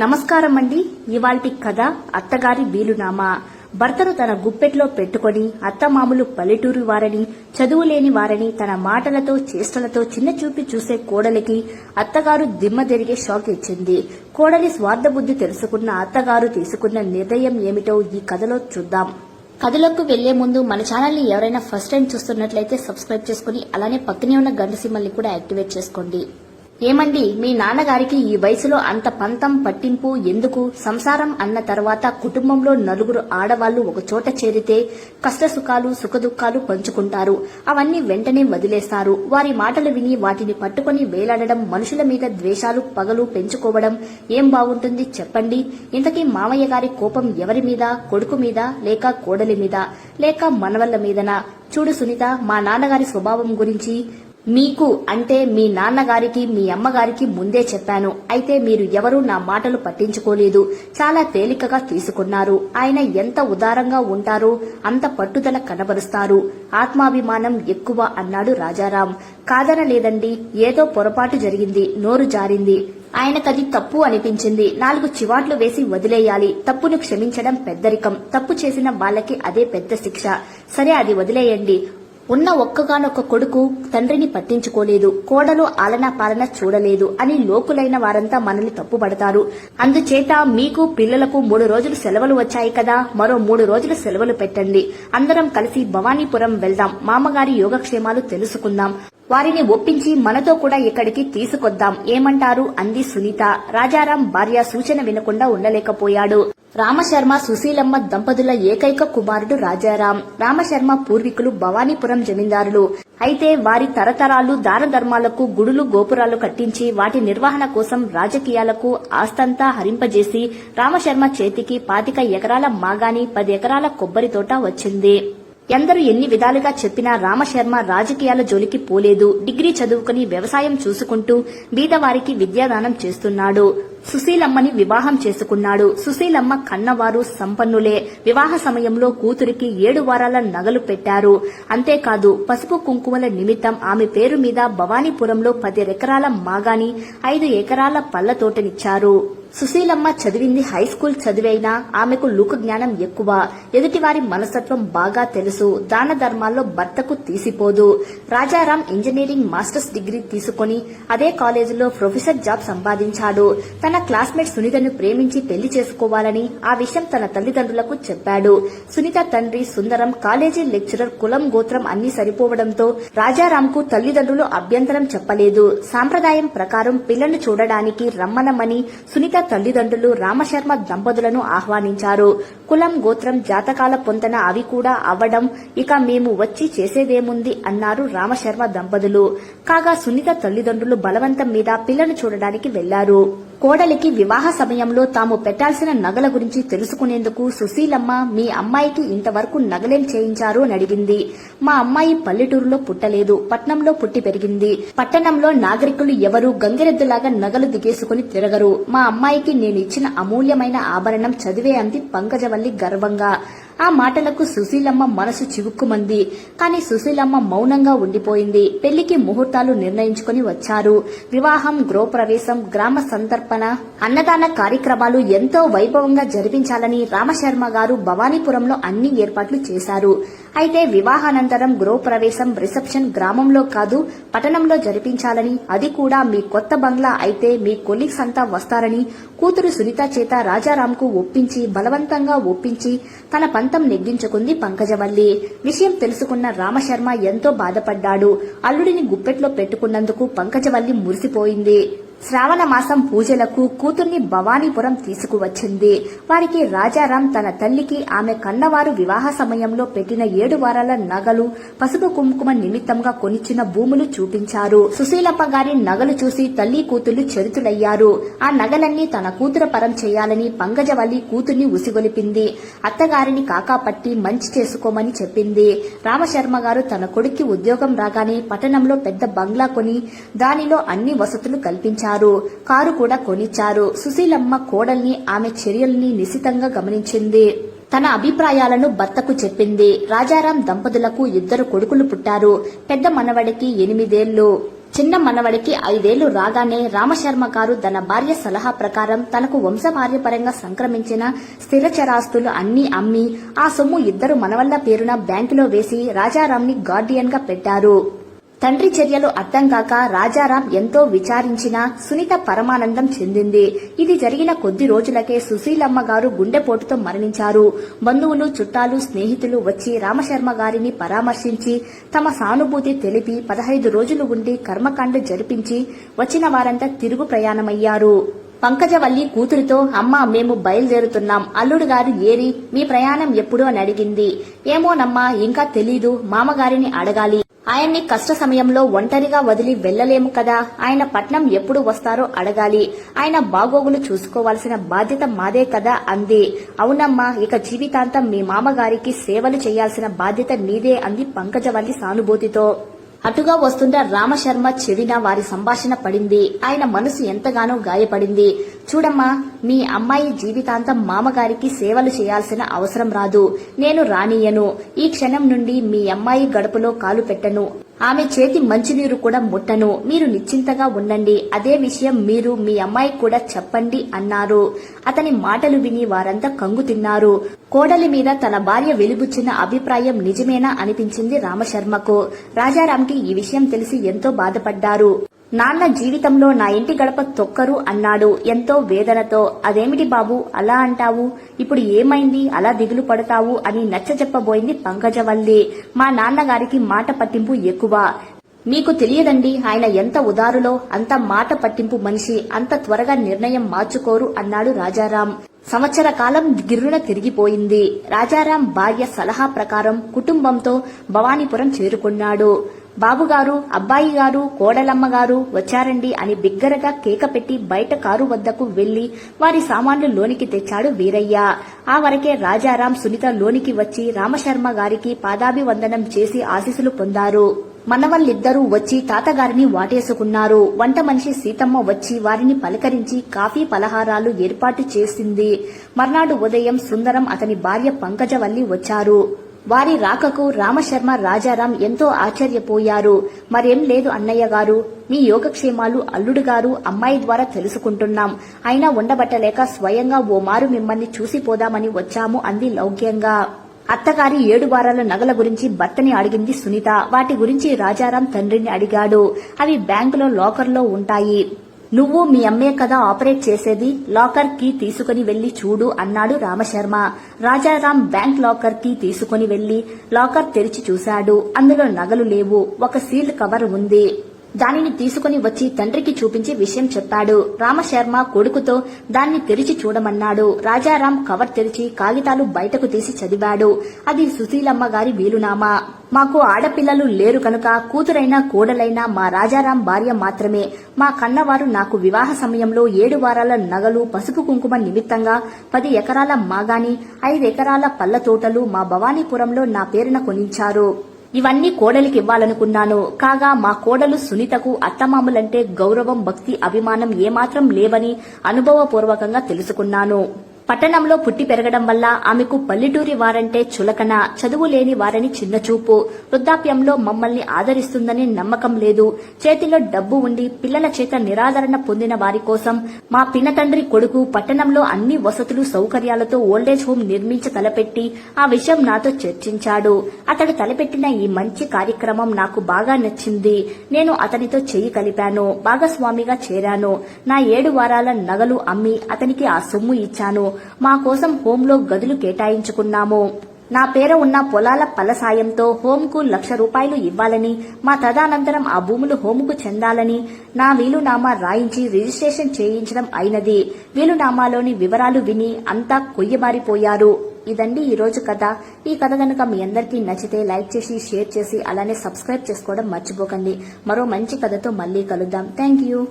నమస్కారం అండి ఇవాల్టి కథ అత్తగారి వీలునామా. భర్తను తన గుప్పెట్లో పెట్టుకొని అత్తమామలు పల్లెటూరు వారని చదువులేని వారని తన మాటలతో చేష్టలతో చిన్న చూపి చూసే కోడలికి అత్తగారు దిమ్మ తిరిగే షాక్ ఇచ్చింది. కోడలి స్వార్థబుద్ధి తెలుసుకున్న అత్తగారు తీసుకున్న నిర్ణయం ఏమిటో ఈ కథలో చూద్దాం. కథలోకి వెళ్ళే ముందు మన ఛానల్ని ఎవరైనా ఫస్ట్ టైం చూస్తున్నట్లయితే సబ్స్క్రైబ్ చేసుకుని అలానే పక్కనే ఉన్న గంట సిమ్మల్ని కూడా యాక్టివేట్ చేసుకోండి. ఏమండి మీ నాన్నగారికి ఈ వయసులో అంత పంతం పట్టింపు ఎందుకు? సంసారం అన్న తర్వాత కుటుంబంలో నలుగురు ఆడవాళ్ళు ఒక చోట చేరితే కష్ట సుఖాలు సుఖదుఖాలు పంచుకుంటారు. అవన్నీ వెంటనే వదిలేస్తారు. వారి మాటలు విని వాటిని పట్టుకొని వేలాడడం మనుషుల మీద ద్వేషాలు పగలు పెంచుకోవడం ఏం బాగుంటుంది చెప్పండి? ఇంతకీ మామయ్య గారి కోపం ఎవరి మీద? కొడుకు మీద? లేక కోడలి మీద? లేక మనవళ్ళ మీదనా? చూడు సునీత మా నాన్నగారి స్వభావం గురించి మీకు అంటే మీ నాన్నగారికి మీ అమ్మగారికి ముందే చెప్పాను. అయితే మీరు ఎవరూ నా మాటలు పట్టించుకోలేదు. చాలా తేలికగా తీసుకున్నారు. ఆయన ఎంత ఉదారంగా ఉంటారో అంత పట్టుదల కనబరుస్తారు. ఆత్మాభిమానం ఎక్కువ అన్నాడు రాజారాం. కాదనలేదండి ఏదో పొరపాటు జరిగింది నోరు జారింది. ఆయనకది తప్పు అనిపించింది. నాలుగు చివాట్లు వేసి వదిలేయాలి. తప్పును క్షమించడం పెద్దరికం. తప్పు చేసిన వాళ్ళకి అదే పెద్ద శిక్ష. సరే అది వదిలేయండి. ఉన్న ఒక్కగానొక్క కొడుకు తండ్రిని పట్టించుకోలేదు. కోడలు ఆలనా పాలన చూడలేదు అని లోకులైన వారంతా మనల్ని తప్పుపడతారు అందుచేత మీకు పిల్లలకు మూడు రోజులు సెలవులు వచ్చాయి కదా మరో మూడు రోజులు సెలవులు పెట్టండి. అందరం కలిసి భవానీపురం వెళ్దాం. మామగారి యోగక్షేమాలు తెలుసుకుందాం. వారిని ఒప్పించి మనతో కూడా ఇక్కడికి తీసుకొద్దాం. ఏమంటారు? అంది సునీత. రాజారాం భార్య సూచన వినకుండా ఉండలేకపోయాడు. రామశర్మ సుశీలమ్మ దంపతుల ఏకైక కుమారుడు రాజారాం. రామశర్మ పూర్వీకులు భవానీపురం జమీందారులు. అయితే వారి తరతరాలు దాన ధర్మాలకు గుడులు గోపురాలు కట్టించి వాటి నిర్వహణ కోసం రాజకీయాలకు ఆస్తంతా హరింపజేసి రామశర్మ చేతికి పాతిక ఎకరాల మాగాని పది ఎకరాల కొబ్బరి తోట వచ్చింది. ఎందరు ఎన్ని విధాలుగా చెప్పినా రామశర్మ రాజకీయాల జోలికి పోలేదు. డిగ్రీ చదువుకుని వ్యవసాయం చూసుకుంటూ బీదవారికి విద్యాదానం చేస్తున్నాడు. సుశీలమ్మని వివాహం చేసుకున్నాడు. సుశీలమ్మ కన్నవారు సంపన్నులే. వివాహ సమయంలో కూతురికి ఏడు వారాల నగలు పెట్టారు. అంతేకాదు పసుపు కుంకుమల నిమిత్తం ఆమె పేరు మీద భవానీపురంలో పది ఎకరాల మాగాని ఐదు ఎకరాల పళ్ళ తోటనిచ్చారు. సుశీలమ్మ చదివింది హై స్కూల్ చదివైనా ఆమెకు లోక జ్ఞానం ఎక్కువ. ఎదుటివారి మనస్తత్వం బాగా తెలుసు. దాన ధర్మాల్లో భర్తకు తీసిపోదు. రాజారాం ఇంజనీరింగ్ మాస్టర్స్ డిగ్రీ తీసుకుని అదే కాలేజీలో ప్రొఫెసర్ జాబ్ సంపాదించాడు. తన క్లాస్మేట్ సునీతను ప్రేమించి పెళ్ళి చేసుకోవాలని ఆ విషయం తన తల్లిదండ్రులకు చెప్పాడు. సునీత తండ్రి సుందరం కాలేజీ లెక్చరర్ కులం గోత్రం అన్ని సరిపోవడంతో రాజారాంకు తల్లిదండ్రులు అభ్యంతరం చెప్పలేదు. సాంప్రదాయం ప్రకారం పిల్లను చూడడానికి రమ్మనమని సునీత తల్లిదండ్రులు రామశర్మ దంపతులను ఆహ్వానించారు. కులం గోత్రం జాతకాల పొంతన అవి కూడా అవ్వడం ఇక మేము వచ్చి చేసేదేముంది అన్నారు రామశర్మ దంపతులు. కాగా సునీత తల్లిదండ్రులు బలవంతం మీద పిల్లను చూడడానికి వెళ్ళారు కోడలికి వివాహ సమయంలో తాము పెట్టాల్సిన నగల గురించి తెలుసుకునేందుకు సుశీలమ్మ మీ అమ్మాయికి ఇంతవరకు నగలేం చేయించారు అని అడిగింది. మా అమ్మాయి పల్లెటూరులో పుట్టలేదు. పట్నంలో పుట్టి పెరిగింది. పట్టణంలో నాగరికులు ఎవరు గంగిరెద్దులాగా నగలు దిగేసుకుని తిరగరు. మా అమ్మాయికి నేను ఇచ్చిన అమూల్యమైన ఆభరణం చదివే అంది పంకజవల్లి గర్వంగా. ఆ మాటలకు సుశీలమ్మ మనసు చివుక్కుమంది. కాని సుశీలమ్మ మౌనంగా ఉండిపోయింది. పెళ్ళికి ముహూర్తాలు నిర్ణయించుకుని వచ్చారు. వివాహం గృహప్రవేశం గ్రామ సంతర్పణ అన్నదాన కార్యక్రమాలు ఎంతో వైభవంగా జరిపించాలని రామశర్మ గారు భవానీపురంలో అన్ని ఏర్పాట్లు చేశారు. అయితే వివాహానంతరం గృహప్రవేశం రిసెప్షన్ గ్రామంలో కాదు పట్టణంలో జరిపించాలని అది కూడా మీ కొత్త బంగ్లా అయితే మీ కొలీగ్స్ అంతా వస్తారని కూతురు సునీత చేత రాజారాంకు ఒప్పించి బలవంతంగా ఒప్పించి తన పంతం నెగ్గించుకుంది పంకజవల్లి. విషయం తెలుసుకున్న రామశర్మ ఎంతో బాధపడ్డాడు. అల్లుడిని గుప్పెట్లో పెట్టుకున్నందుకు పంకజవల్లి మురిసిపోయింది. శ్రావణ మాసం పూజలకు కూతుర్ని భవానీపురం తీసుకువచ్చింది. వారికి రాజారాం తన తల్లికి ఆమె కన్నవారు వివాహ సమయంలో పెట్టిన ఏడు వారాల నగలు పసుపు కుంకుమ నిమిత్తంగా కొనిచ్చిన భూములు చూపించారు. సుశీలప్ప గారి నగలు చూసి తల్లి కూతుళ్ళు చరితులయ్యారు ఆ నగలన్నీ తన కూతురు పరం చేయాలని పంగజవల్లి కూతుర్ని ఉసిగొలిపింది. అత్తగారిని కాకాపట్టి మంచి చేసుకోమని చెప్పింది. రామశర్మ గారు తన కొడుక్కి ఉద్యోగం రాగానే పట్టణంలో పెద్ద బంగ్లా కొని దానిలో అన్ని వసతులు కల్పించారు. కారు కూడా కొనిచ్చారు. సుశీలమ్మ కోడల్ని ఆమె చర్యల్ని నిశితంగా గమనించింది. తన అభిప్రాయాలను భర్తకు చెప్పింది. రాజారాం దంపతులకు ఇద్దరు కొడుకులు పుట్టారు. పెద్ద మనవడికి ఎనిమిదేళ్ళు. చిన్న మనవడికి ఐదేళ్ళు రాగానే రామశర్మ గారు తన భార్య సలహా ప్రకారం తనకు వంశభార్యపరంగా సంక్రమించిన స్థిర చరాస్తులు అన్ని అమ్మి ఆ సొమ్ము ఇద్దరు మనవళ్ళ పేరున బ్యాంకులో వేసి రాజారాంని గార్డియన్గా పెట్టారు. తండ్రి చర్యలు అర్థం కాక రాజారాం ఎంతో విచారించినా సునీత పరమానందం చెందింది. ఇది జరిగిన కొద్ది రోజులకే సుశీలమ్మ గారు గుండెపోటుతో మరణించారు. బంధువులు చుట్టాలు స్నేహితులు వచ్చి రామశర్మ గారిని పరామర్శించి తమ సానుభూతి తెలిపి పదహైదు రోజులు ఉండి కర్మకాండ జరిపించి వచ్చిన వారంతా తిరుగు ప్రయాణమయ్యారు. పంకజవల్లి కూతురితో అమ్మ మేము బయలుదేరుతున్నాం. అల్లుడు గారు ఏరి మీ ప్రయాణం ఎప్పుడు? అని అడిగింది. ఏమోనమ్మా ఇంకా తెలీదు. మామగారిని అడగాలి. ఆయన్ని కష్ట సమయంలో ఒంటరిగా వదిలి వెళ్ళలేము కదా. ఆయన పట్నం ఎప్పుడు వస్తారో అడగాలి. ఆయన బాగోగులు చూసుకోవాల్సిన బాధ్యత మాదే కదా అంది. అవునమ్మా ఇక జీవితాంతం మీ మామగారికి సేవలు చేయాల్సిన బాధ్యత నీదే అంది పంకజవల్లి సానుభూతితో. అటుగా వస్తుంటే రామశర్మ చెవిన వారి సంభాషణ పడింది. ఆయన మనసు ఎంతగానో గాయపడింది. చూడమ్మా మీ అమ్మాయి జీవితాంతం మామగారికి సేవలు చేయాల్సిన అవసరం రాదు. నేను రానియను. ఈ క్షణం నుండి మీ అమ్మాయి గడపలో కాలు పెట్టను. ఆమె చేతి మంచినీరు కూడా ముట్టను. మీరు నిశ్చింతగా ఉండండి. అదే విషయం మీరు మీ అమ్మాయి కూడా చెప్పండి అన్నారు. అతని మాటలు విని వారంతా కంగు తిన్నారు. కోడలి మీద తన భార్య వెలుబుచ్చిన అభిప్రాయం నిజమేనా అనిపించింది రామశర్మకు. రాజారాంకి ఈ విషయం తెలిసి ఎంతో బాధపడ్డారు. నాన్న జీవితంలో నా ఇంటి గడప తొక్కరు అన్నాడు. ఎంతో వేదనతో అదేమిటి బాబు అలా అంటావు? ఇప్పుడు ఏమైంది? అలా దిగులు పడతావు? అని నచ్చజెప్పబోయింది పంకజవల్లి. మా నాన్నగారికి మాట పట్టింపు ఎక్కువ. మీకు తెలియదండి ఆయన ఎంత ఉదారులో అంత మాట పట్టింపు మనిషి అంత త్వరగా నిర్ణయం మార్చుకోరు అన్నాడు రాజారాం. సంవత్సర కాలం గిర్రున తిరిగిపోయింది. రాజారాం భార్య సలహా ప్రకారం కుటుంబంతో భవానీపురం చేరుకున్నాడు. బాబుగారు అబ్బాయి గారు కోడలమ్మ గారు వచ్చారండి అని బిగ్గరగా కేక పెట్టి బయట కారు వద్దకు వెళ్ళి వారి సామాన్లు లోనికి తెచ్చాడు వీరయ్య. ఆ వరకే రాజారాం సునీత లోనికి వచ్చి రామశర్మ గారికి పాదాభివందనం చేసి ఆశీస్సులు పొందారు. మనవళ్ళిద్దరూ వచ్చి తాతగారిని వాటేసుకున్నారు. వంట మనిషి సీతమ్మ వచ్చి వారిని పలకరించి కాఫీ పలహారాలు ఏర్పాటు చేసింది. మర్నాడు ఉదయం సుందరం అతని భార్య పంకజవల్లి వచ్చారు. వారి రాకకు రామశర్మ రాజారాం ఎంతో ఆశ్చర్యపోయారు. మరేం లేదు అన్నయ్య గారు మీ యోగక్షేమాలు అల్లుడు గారు అమ్మాయి ద్వారా తెలుసుకుంటున్నాం. అయినా ఉండబట్టలేక స్వయంగా ఓ మారు మిమ్మల్ని చూసిపోదామని వచ్చాము అంది లౌక్యంగా. అత్తగారి ఏడు వారాల నగల గురించి భర్తని అడిగింది సునీత. వాటి గురించి రాజారాం తండ్రిని అడిగాడు. అవి బ్యాంకులో లాకర్లో ఉంటాయి. నువ్వు మీ అమ్మే కదా ఆపరేట్ చేసేది? లాకర్ కీ తీసుకుని వెళ్ళి చూడు అన్నాడు Ramasharma. Rajaram bank locker key తీసుకుని వెళ్ళి లాకర్ తెరిచి చూశాడు. అందులో నగలు లేవు. ఒక సీల్డ్ కవర్ ఉంది. దానిని తీసుకుని వచ్చి తండ్రికి చూపించి విషయం చెప్పాడు. రామశర్మ కొడుకుతో దాన్ని తెరిచి చూడమన్నాడు. రాజారాం కవర్ తెరిచి కాగితాలు బయటకు తీసి చదివాడు. అది సుశీలమ్మ గారి వీలునామా. మాకు ఆడపిల్లలు లేరు కనుక కూతురైనా కోడలైనా మా రాజారాం భార్య మాత్రమే. మా కన్నవారు నాకు వివాహ సమయంలో ఏడు వారాల నగలు పసుపు కుంకుమ నిమిత్తంగా పది ఎకరాల మాగాని ఐదు ఎకరాల పళ్ళ తోటలు మా భవానీపురంలో నా పేరున కొనించారు. ఇవన్నీ కోడలికి ఇవ్వాలనుకున్నాను. కాగా మా కోడలు సునీతకు అత్తమామలంటే గౌరవం భక్తి అభిమానం ఏమాత్రం లేవని అనుభవపూర్వకంగా తెలుసుకున్నాను. పట్టణంలో పుట్టి పెరగడం వల్ల ఆమెకు పల్లెటూరి వారంటే చులకన చదువు లేని వారని చిన్నచూపు. వృద్ధాప్యంలో మమ్మల్ని ఆదరిస్తుందని నమ్మకం లేదు. చేతిలో డబ్బు ఉండి పిల్లల చేత నిరాదరణ పొందిన వారి కోసం మా పినతండ్రి కొడుకు పట్టణంలో అన్ని వసతులు సౌకర్యాలతో ఓల్డేజ్ హోం నిర్మించ తలపెట్టి ఆ విషయం నాతో చర్చించాడు. అతడు తలపెట్టిన ఈ మంచి కార్యక్రమం నాకు బాగా నచ్చింది. నేను అతనితో చెయ్యి కలిపాను భాగస్వామిగా చేరాను. నా ఏడు వారాల నగలు అమ్మి అతనికి ఆ సొమ్ము ఇచ్చాను. మా కోసం హోంలో గదులు కేటాయించుకున్నాము. నా పేర ఉన్న పొలాల పల సాయంతో హోంకు లక్ష రూపాయలు ఇవ్వాలని మా తదనంతరం ఆ భూములు హోంకు చెందాలని నా వీలునామా రాయించి రిజిస్ట్రేషన్ చేయించడం అయినది. వీలునామాలోని వివరాలు విని అంతా కొయ్యబారిపోయారు. ఇదండి ఈ రోజు కథ. ఈ కథ కనుక మీ అందరికీ నచ్చితే లైక్ చేసి షేర్ చేసి అలానే సబ్స్క్రైబ్ చేసుకోవడం మర్చిపోకండి. మరో మంచి కథతో మళ్ళీ కలుద్దాం. Thank you.